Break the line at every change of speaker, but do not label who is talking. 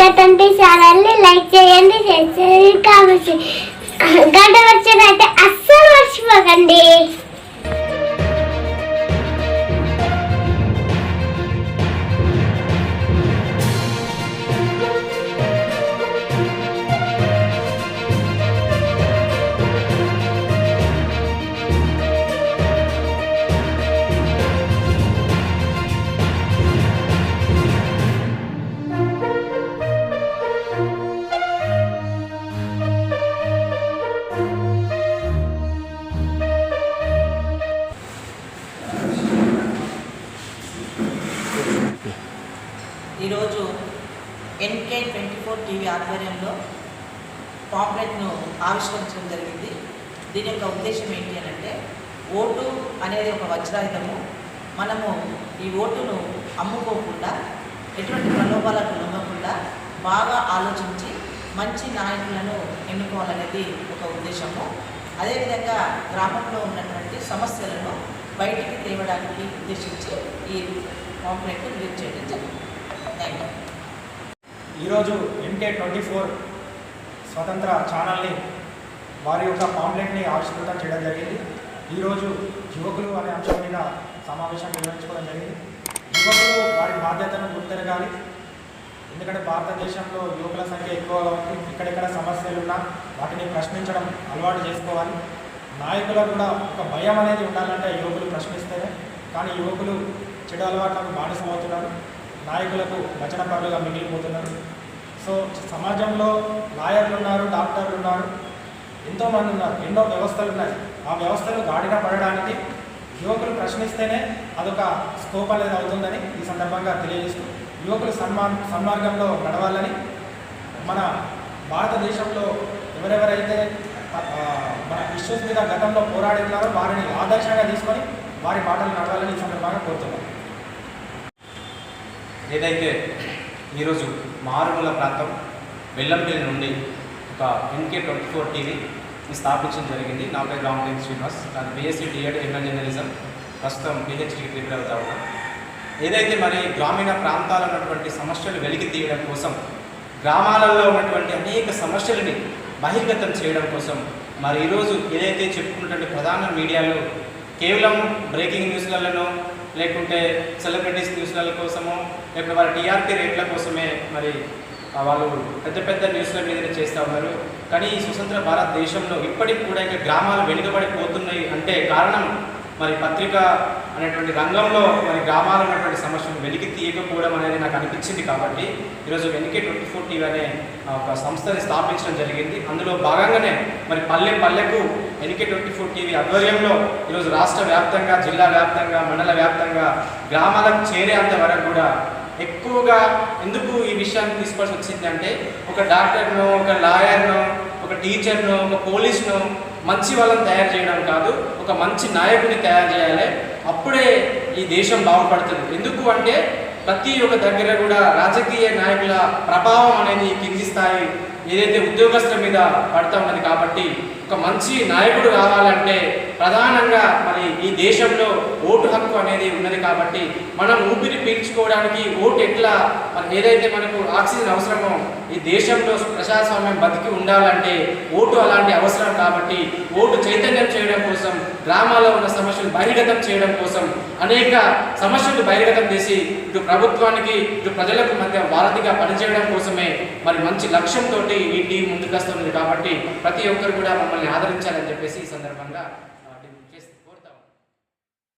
Twenty ఛానల్ని like చేయండి share చేయండి కామెంట్ గంట వచ్చేదైతే అస్సలు మర్చిపోకండి.
ఎన్కే ట్వంటీ ఫోర్ టీవీ ఆధ్వర్యంలో పాంప్లెట్ను ఆవిష్కరించడం జరిగింది. దీని యొక్క ఉద్దేశం ఏంటి అని అంటే ఓటు అనేది ఒక వజ్రాయుధము. మనము ఈ ఓటును అమ్ముకోకుండా ఎటువంటి ప్రలోభాలకు లొంగకుండా బాగా ఆలోచించి మంచి నాయకులను ఎన్నుకోవాలనేది ఒక ఉద్దేశము. అదేవిధంగా గ్రామంలో ఉన్నటువంటి సమస్యలను బయటికి తేవడానికి ఉద్దేశించి ఈ పాంప్లెట్ రిలీజ్ చేయడం జరిగింది. థ్యాంక్ యూ
ఈరోజు ఎంకే ట్వంటీ ఫోర్ స్వతంత్ర ఛానల్ని వారి యొక్క పాంప్లెట్ని ఆవిష్కృతం చేయడం జరిగింది. ఈరోజు యువకులు అనే అంశం మీద సమావేశం నిర్వహించుకోవడం జరిగింది. యువకులు వారి బాధ్యతను గుర్తెరగాలి. ఎందుకంటే భారతదేశంలో యువకుల సంఖ్య ఎక్కువగా ఉంది ఎక్కడెక్కడ సమస్యలు ఉన్నా వాటిని ప్రశ్నించడం అలవాటు చేసుకోవాలి. నాయకులకు కూడా ఒక భయం అనేది ఉండాలంటే యువకులు ప్రశ్నిస్తేనే. కానీ యువకులు చెడు అలవాట్లకు బానిసమవుతున్నారు. నాయకులకు వచన పనులుగా మిగిలిపోతున్నారు. సో సమాజంలో లాయర్లు ఉన్నారు డాక్టర్లు ఉన్నారు ఎంతోమంది ఉన్నారు ఎన్నో వ్యవస్థలు ఉన్నాయి. ఆ వ్యవస్థలు గాడిన పడడానికి యువకులు ప్రశ్నిస్తేనే అదొక స్కోప్ అనేది అవుతుందని ఈ సందర్భంగా తెలియజేస్తూ యువకులు సన్మా సన్మార్గంలో నడవాలని మన భారతదేశంలో ఎవరెవరైతే మన ఇష్యూస్ మీద గతంలో పోరాడుతున్నారో వారిని ఆదర్శంగా తీసుకొని వారి మాటలు నడవాలని ఈ సందర్భంగా కోరుతున్నాను
ఏదైతే ఈరోజు మారుమూల ప్రాంతం వెల్లంపల్లి నుండి ఒక ఎన్కే ట్వంటీ ఫోర్ టీవీ స్థాపించడం జరిగింది. నా పేరు రామదేవ్ శ్రీనివాస్. నాది బీఎస్సీ డిఎడ్ ఎంఎల్ జర్నలిజం. ప్రస్తుతం పిహెచ్డీ ప్రిపేర్ అవుతా ఉన్నాం. ఏదైతే మరి గ్రామీణ ప్రాంతాల్లో ఉన్నటువంటి సమస్యలు వెలికి తీయడం కోసం గ్రామాలలో ఉన్నటువంటి అనేక సమస్యలని బహిర్గతం చేయడం కోసం మరి ఈరోజు ఏదైతే చెప్పుకున్నటువంటి ప్రధాన మీడియాలో కేవలం బ్రేకింగ్ న్యూస్లలో లేకుంటే సెలబ్రిటీస్ న్యూస్ల కోసమో లేకపోతే వారి టీఆర్పీ రేట్ల కోసమే మరి వాళ్ళు పెద్ద పెద్ద న్యూస్ల మీద చేస్తూ ఉన్నారు. కానీ ఈ స్వతంత్ర భారతదేశంలో ఇప్పటికి కూడా ఇంకా గ్రామాలు వెనుకబడిపోతున్నాయి అంటే కారణం మరి పత్రిక అనేటువంటి రంగంలో మరి గ్రామాలు ఉన్నటువంటి సమస్యలు వెలికి తీయకపోవడం అనేది నాకు అనిపించింది కాబట్టి ఈరోజు వెనికే ట్వంటీ ఫోర్ టీవీ అనే ఒక సంస్థని స్థాపించడం జరిగింది. అందులో భాగంగానే మరి పల్లె పల్లెకు ఎన్కే ట్వంటీ ఫోర్ టీవీ ఆధ్వర్యంలో ఈరోజు రాష్ట్ర వ్యాప్తంగా జిల్లా వ్యాప్తంగా మండల వ్యాప్తంగా గ్రామాలకు చేరేంత వరకు కూడా ఎక్కువగా ఎందుకు ఈ విషయాన్ని తీసుకోవాల్సి వచ్చిందంటే ఒక డాక్టర్ను ఒక లాయర్ను ఒక టీచర్ను ఒక పోలీస్ను మంచి వాళ్ళని తయారు చేయడం కాదు ఒక మంచి నాయకుని తయారు చేయాలి. అప్పుడే ఈ దేశం బాగుపడుతుంది. ఎందుకు అంటే ప్రతి ఒక్క దగ్గర కూడా రాజకీయ నాయకుల ప్రభావం అనేది కింది స్థాయి ఏదైతే ఉద్యోగస్తుల మీద పడతా ఉన్నది కాబట్టి ఒక మంచి నాయకుడు కావాలంటే ప్రధానంగా మరి ఈ దేశంలో ఓటు హక్కు అనేది ఉన్నది కాబట్టి మనం ఊపిరి పీల్చుకోవడానికి ఓటు ఎట్లా మరి ఏదైతే మనకు ఆక్సిజన్ అవసరమో ఈ దేశంలో ప్రజాస్వామ్యం బతికి ఉండాలంటే ఓటు అలాంటి అవసరం కాబట్టి ఓటు చైతన్యం చేయడం కోసం గ్రామాల్లో ఉన్న సమస్యలు బహిర్గతం చేయడం కోసం అనేక సమస్యలు బహిర్గతం చేసి ఇటు ప్రభుత్వానికి ఇటు ప్రజలకు మధ్య వారధిగా పనిచేయడం కోసమే మరి మంచి లక్ష్యంతో ఈ టీం ముందుకు వస్తుంది కాబట్టి ప్రతి ఒక్కరు కూడా మమ్మల్ని ఆదరించాలని చెప్పేసి ఈ సందర్భంగా